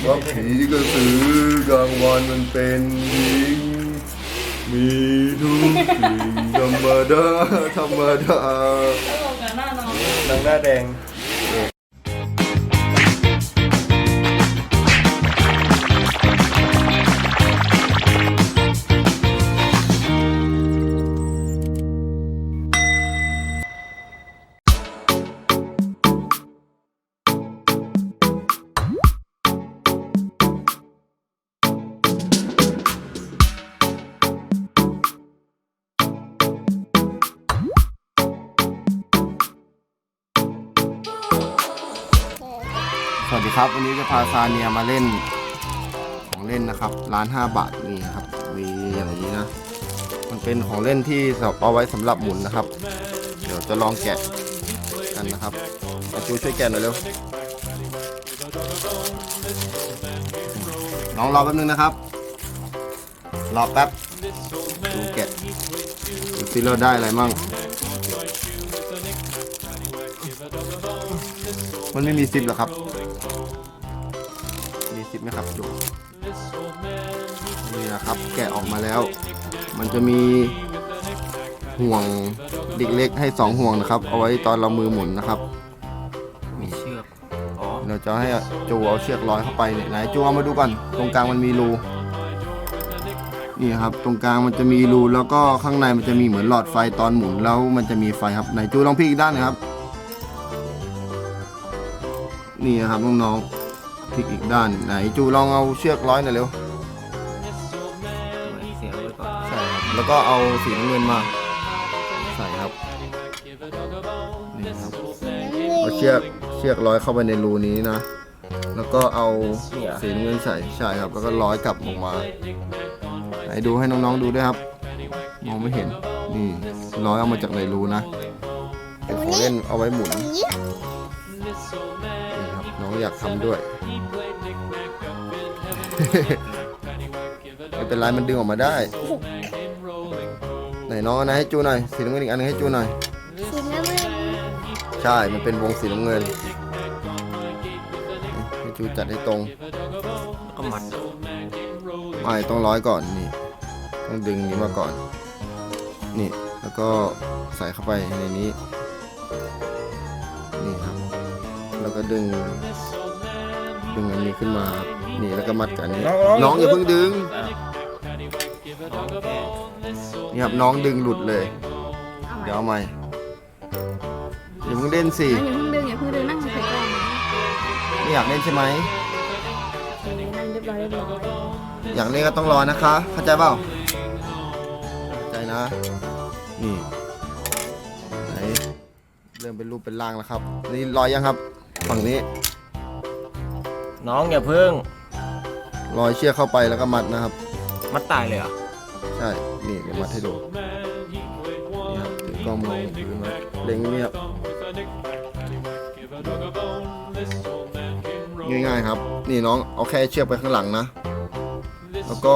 เพราะผีกระสือกลางวันมันเป็นหญิง มีทุกสิ่งธรรมดาธรรมดา ตลกกับหน้าน้อง นางหน้าแดง วัสดีครับวันนี้จะพาซาเนียมาเล่นของเล่นนะครับ ร้าน 5 บาทนี่ครับมีอย่างนี้นะ มันเป็นของเล่นที่เอาไว้สำหรับหมุนนะครับ เดี๋ยวจะลองแกะกันนะครับอาจูช่วยแกะหน่อยเร็วน้องรอแป๊บนึงนะครับ รอแป๊บดูแกะดูซิเราได้อะไรมั่งมันไม่มีซิปหรอครับ มีซิปไหมครับดูนี่นะครับแกะออกมาแล้ว มันจะมีห่วงเด็กเล็กให้สองห่วงนะครับ เอาไว้ตอนเรามือหมุนนะครับ มีเชือกอ๋อเราจะให้จูเอาเชือกร้อยเข้าไปเนี่ยไหนจูเอามาดูก่อนตรงกลางมันมีรูนี่ครับตรงกลางมันจะมีรูแล้วก็ข้างในมันจะมีเหมือนหลอดไฟตอนหมุนแล้วมันจะมีไฟครับไหนจูลองพลิกอีกด้านหนึงครับ นี่นะครับน้องๆ พลิกอีกด้านไหนจูลองเอาเชือกร้อยหน่อยเร็วเสียบไว้ก่อนใช่ครับแล้วก็เอาสีน้ำเงินมาใส่ครับนี่ครับเอาเชือกเชือกร้อยเข้าไปในรูนี้นะ แล้วก็เอาสีน้ำเงินใส่ใช่ครับ แล้วก็ร้อยกลับลงมาไหนดูให้น้องๆดูด้วยครับมองไม่เห็นนี่ร้อยเอามาจากในรูนะเป็นของเล่นเอาไว้หมุน นี่ครับน้องอยากทำด้วย ไม่เป็นไรมันดึงออกมาได้ ไหนน้องเอาไหนให้จูหน่อยสีน้ำเงินอีกอันหนึงให้จูหน่อย สีน้ำเงินใช่ มันเป็นวงสีน้ำเงินให้จูจัดให้ตรงแล้วก็มัดไม่ต้องร้อยก่อนนี่ ต้องดึงนี้มาก่อน นี่แล้วก็ใส่เข้าไปในนี้นี่ครับแล้ว ก็ดึง ดึงอันนี้ขึ้นมาครับนี่แล้วก็มัดกันนี้น้องอย่าเพิ่งดึงน้องแกนี่ครับน้องดึงหลุดเลยเดี๋ยวเอาใหม่อย่าเพิ่งเล่นสิอย่าเพิ่งดึงอย่าเพิ่งดึงนั่งเฉยๆก่อนนะไม่อยากเล่นใช่ไหม นั่งเรียบร้อยเรียบร้อยอยากเล่นก็ต้องรอนะคะ เข้าใจเปล่าเข้าใจนะ นี่ไหนเริ่มเป็นรูปเป็นร่างแล้วครับ นี่รอยยังครับ ฝั่งนี้น้องอย่าเพิ่งรอยเชือกเข้าไปแล้วก็มัดนะครับ มัดตายเลยเหรอใช่นี่เดี๋ยวมัดให้ดูนี่ครับถือกล้องมองถือมาเล็งเงียบง่ายๆครับ นี่น้องเอาแค่เชือกไปข้างหลังนะ แล้วก็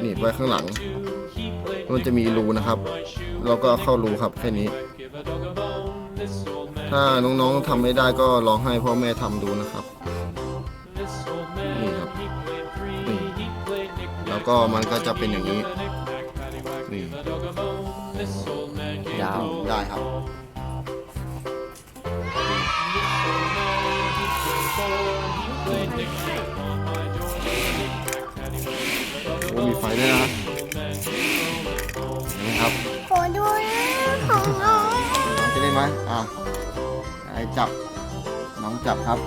หนีบไว้ข้างหลัง มันจะมีรูนะครับเราก็เอาเข้ารูครับแค่นี้ ถ้าน้องๆทำไม่ได้ก็ลองให้พ่อแม่ทำดูนะครับ นี่ครับนี่แล้วก็มันก็จะเป็นอย่างนี้ นี่ยาวได้ครับ โอ้มีไฟด้วยนะนี่ครับ ขอดูนะของน้อง น้องจะได้ไหมอะ ไอ้จับ น้องจับครับ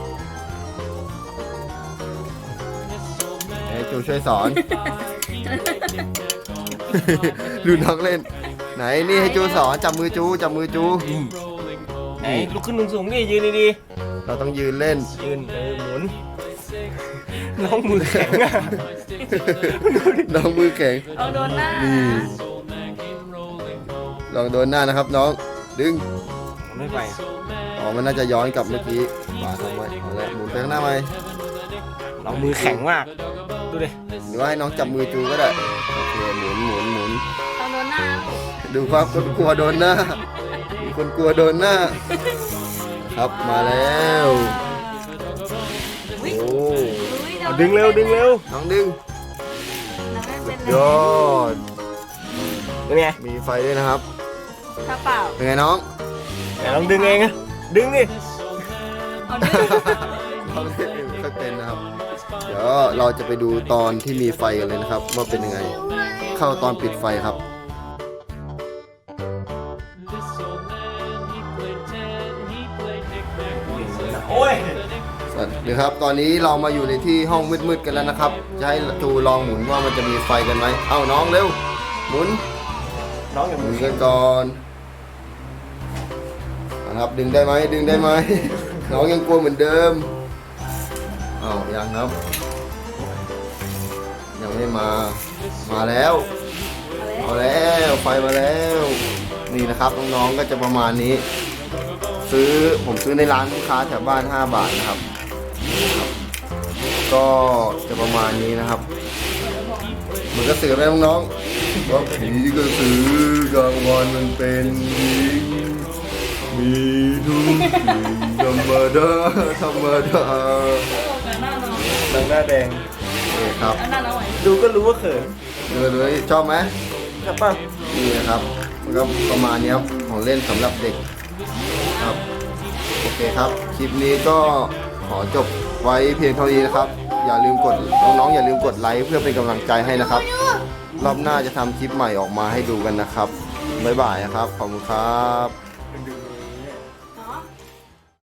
เอ้ยจูช่วยสอน ดูน้องเล่น ไหนนี่ให้จูสอนจับมือจูจับมือจูไหนลุกขึ้นสูงๆนี่ยืนดีเราต้องยืนเล่น ๆ ยืนเออหมุน น้องมือแข็งอะน้องมือแข็งเอาโดนหน้านี่ลองโดนหน้านะครับ น้องดึงผมไม่ไป อ๋อ มันน่าจะย้อนกลับเมื่อกี้วางทำไว้เอาละหมุนไปข้างหน้าไหมน้องมือแข็งมาก ดูดิหรือว่าให้น้องจับมือจูก็ได้ โอเค หมุนหมุนหมุนเอาโดนหน้าดูความคนกลัวโดนหน้า มีคนกลัวโดนหน้า ครับมาแล้ว โอ้อุ้ยโดเอาดึงเร็วดึงเร็วน้องดึงน้องไม่เป็นยอด เป็นไงมีไฟด้วยนะครับ ถ้าเปล่าเป็นไงน้อง ไหนลองดึงเองอะ ดึงดิเอาดิเราไม่ค่อยเป็นนะครับ เดี๋ยวเราจะไปดูตอนที่มีไฟกันเลยนะครับ ว่าเป็นยังไง เข้าตอนปิดไฟครับ โอ้ยสวัสดีครับ ตอนนี้เรามาอยู่ในที่ห้องมืดๆกันแล้วนะครับ จะให้จูลองหมุนว่ามันจะมีไฟกันไหม เอ้าน้องเร็ว หมุนน้องอย่าหมืมุนกันก่อน นะครับดึงได้ไหมดึงได้ไหมน้องยังกลัวเหมือนเดิมเอ้ายังครับ ยังไม่มามาแล้ว เอาแล้วไฟมาแล้ว นี่นะครับน้องๆก็จะประมาณนี้ ซื้อผมซื้อในร้านลูกค้าแถวบ้าน 5 บาทนะครับ ก็จะประมาณนี้นะครับมันก็สือไปน้องๆว่าผีก็สือกลางวันมันเป็นหญิง มีทุกสิ่งธรรมดาธรรมดาโอ้กับหน้าน้องหนังหน้าแดงโอเคครับ เอาหน้าน้องไหวดูก็รู้ว่าเขินเออเลยชอบไหมใช่ป่ะนี่นะครับมันก็ประมาณนี้ครับของเล่นสำหรับเด็กครับโอเคครับ คลิปนี้ก็ขอจบไว้เพียงเท่านี้นะครับ อย่าลืมกดน้องๆอย่าลืมกดไลค์เพื่อเป็นกำลังใจให้นะครับ รอบหน้าจะทำคลิปใหม่ออกมาให้ดูกันนะครับบ๊ายบายนะครับขอบคุณครับ